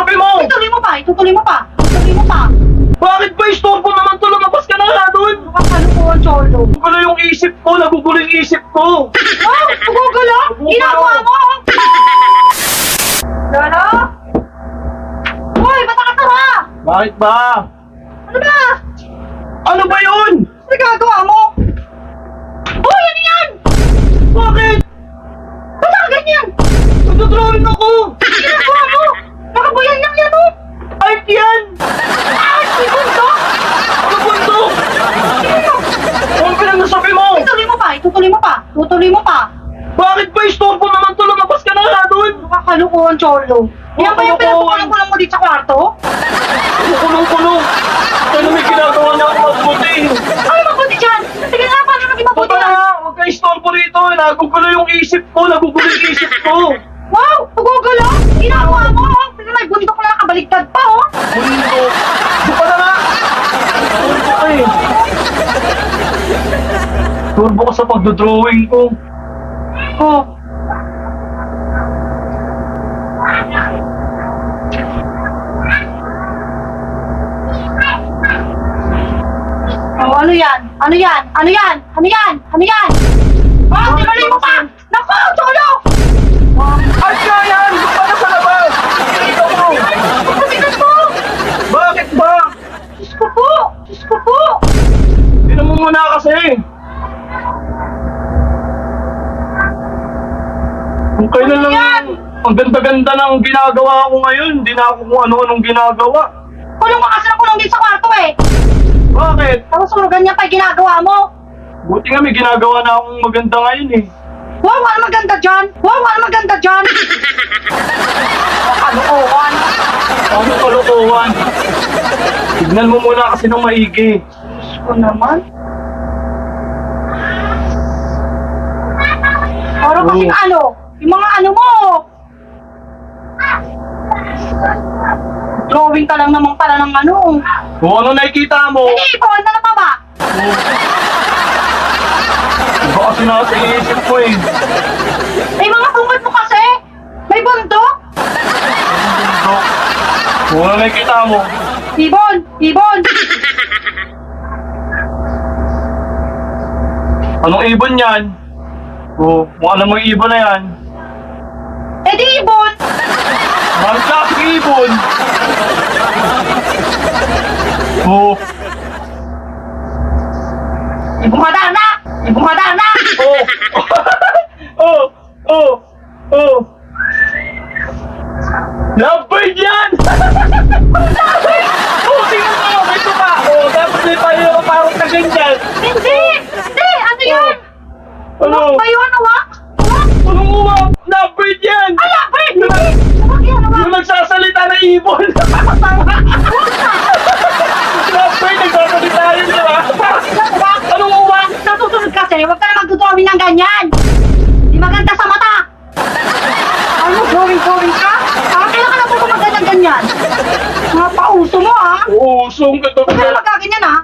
Ituloy mo! Ituloy mo pa! Itutuloy mo pa! Itutuloy mo pa! Bakit ba istorbo naman to? Lumabas ka na nga doon! Nakakano ano po ang cholo. Gulo yung isip ko! Nagugulo yung isip ko! Oh! Nagugulo? Nagugulo. Ginagawa mo! Lolo? Hoy! Ba't nakatara? Bakit ba? Ano ba? Ano ba yun? Pa, tutuloy mo pa. Bakit ba istorbo naman to? Lumabas ka na nga doon. Nakakalukuhan, Cholo. Yan ba yung Nakakalukuhan. mo dito sa kwarto? Kulong-kulong. Ano may ginagawa niya ako mabuti? Ay, mabuti dyan! Sige nga, paano naging mabuti Puta yan? na, huwag ka istorbo rito. Nagugulo yung isip ko. Nagugulo yung isip ko. Wow! Gugulo! Ginagawa mo, oh! Sige, may bundok na nakabaliktad pa, oh! Bundok. Buka na nga. Turbo ka eh. Turbo ka sa pagdodrawing ko. Oh. Oh, ano yan? Ano yan? Ano yan? Ano yan? Ano yan? Oh, tinuloy mo pa! Naku, Cholo! Ay, ka yan! Buka na sa labas! Dito mo! Pagkasinan mo! Bakit ba? Diyos ko po! Diyos ko po! Tinan mo muna kasi. Kung kailan lang Yan! ang ganda-ganda ng ginagawa ko ngayon, hindi na ako kung ano-anong ginagawa. Kulong ka kasi na kulong din sa kwarto eh! Bakit? Tapos puro ganyan pa yung ginagawa mo! Buti nga may ginagawa na akong maganda ngayon eh. Wow, ano maganda dyan? Wow, ano maganda dyan? Kalukuhan! Ano kalokohan? Tignan mo muna kasi ng maigi. Diyos ko naman. Puro kasi Oo. ano, yung mga ano mo. Drawing ka lang naman pala ng ano. Kung ano nakikita mo, Hindi, ikaw, ano pa ba? iba kasi nasa iisip ko eh. May mga bungot mo kasi. May bundok. Bundok. Kung ano nakikita mo, Ibon, ibon. anong ibon yan? O, kung ano mga ibon na yan, Eh di ibon. Klaseng ibon. Oo. Ibong hadana. Ibong hadana. Oh. oh. Oh. Oh. Lovebird yan! oh, tingnan mo, may tuka. Oh, dapat may payo ka parang na ganyan. Hindi, hindi, ano yan? Ano? Ba yun, awak? Awak? Anong uwak? Lovebird yan! Ala, Fred, hindi. Awak yan, awak. Yung nagsasalita na ibon. Lovebird, nagsasalita yun, di ba? Wag, Anong uwak? Natutunod kasi, huwag ka na magdodrawing ng ganyan. Di maganda sa mata. Ano, drawing-drawing ka? Ah, kailangan na po maganda ganyan. Mga pauso mo, ah. Oo, sung ka to. Huwag ka na magkaganyan, ah.